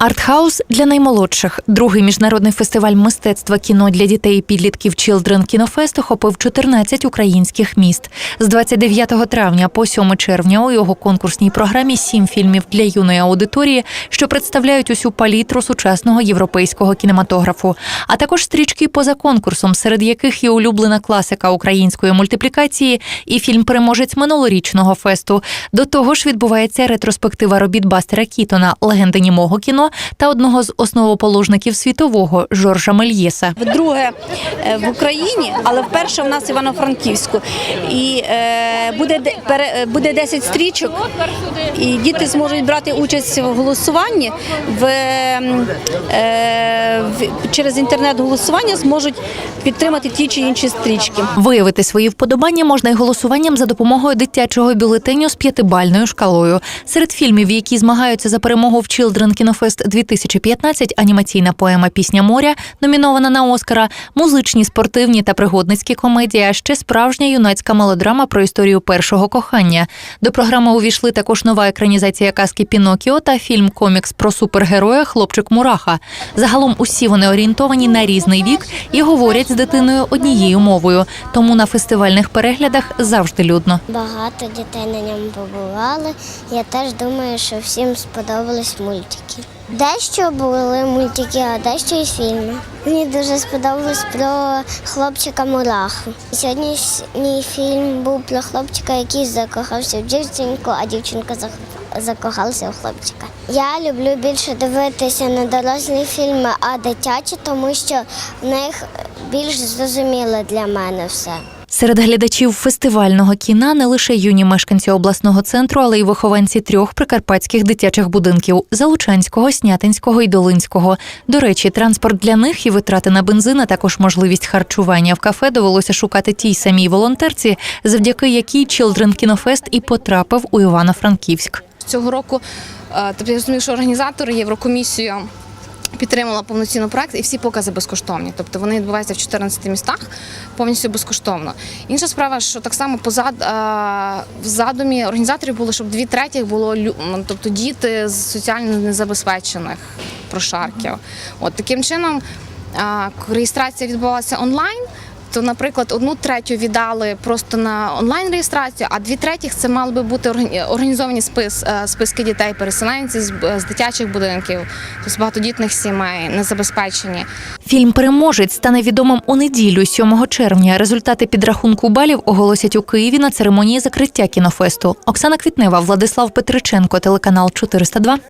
Артхаус для наймолодших. Другий міжнародний фестиваль мистецтва кіно для дітей і підлітків Children Кінофест охопив 14 українських міст. З 29 травня по 7 червня у його конкурсній програмі сім фільмів для юної аудиторії, що представляють усю палітру сучасного європейського кінематографу, а також стрічки поза конкурсом, серед яких є улюблена класика української мультиплікації і фільм Переможець минулорічного фесту. До того ж відбувається ретроспектива робіт Бастера Кітона, легенди німого кіно та одного з основоположників світового Жоржа Мельєса. Вдруге е, в Україні, але вперше в нас Івано-Франківську. І е, буде, е, буде 10 стрічок, і діти зможуть брати участь в голосуванні в, в через інтернет-голосування зможуть підтримати ті чи інші стрічки. Виявити свої вподобання можна й голосуванням за допомогою дитячого бюлетеню з п'ятибальною шкалою. Серед фільмів, які змагаються за перемогу в Children Кінофест 2015, анімаційна поема Пісня моря номінована на Оскара, музичні, спортивні та пригодницькі комедії, а ще справжня юнацька мелодрама про історію першого кохання. До програми увійшли також нова екранізація казки Пінокіо та фільм комікс про супергероя Хлопчик Мураха. Загалом усі вони орієнтовані на різний вік і говорять з дитиною однією мовою. Тому на фестивальних переглядах завжди людно. Багато дітей на ньому побували. Я теж думаю, що всім сподобались мультики. Дещо були мультики, а дещо і фільми. Мені дуже сподобалось про хлопчика Мураху. Сьогоднішній фільм був про хлопчика, який закохався в дівчинку, а дівчинка закохалася в хлопчика. Я люблю більше дивитися не дорослі фільми, а дитячі, тому що в них більш зрозуміло для мене все. Серед глядачів фестивального кіна не лише юні мешканці обласного центру, але й вихованці трьох прикарпатських дитячих будинків Залучанського, Снятинського і Долинського. До речі, транспорт для них і витрати на бензин, а також можливість харчування в кафе довелося шукати тій самій волонтерці, завдяки якій Children Кінофест і потрапив у Івано-Франківськ. цього року. е, Тобто я розумію, що організатори Єврокомісія підтримала повноцінно проект і всі покази безкоштовні. Тобто вони відбуваються в 14 містах повністю безкоштовно. Інша справа, що так само позад в задумі організаторів було, щоб дві третіх було лю- тобто діти з соціально незабезпечених прошарків. От таким чином реєстрація відбувалася онлайн. То, наприклад, одну третю віддали просто на онлайн реєстрацію, а дві третіх це мали би бути органі- організовані спис, е, списки дітей, переселенців з, з дитячих будинків, тобто багатодітних сімей, незабезпечені. Фільм Переможець стане відомим у неділю, 7 червня. Результати підрахунку балів оголосять у Києві на церемонії закриття кінофесту. Оксана Квітнева, Владислав Петриченко, телеканал 402.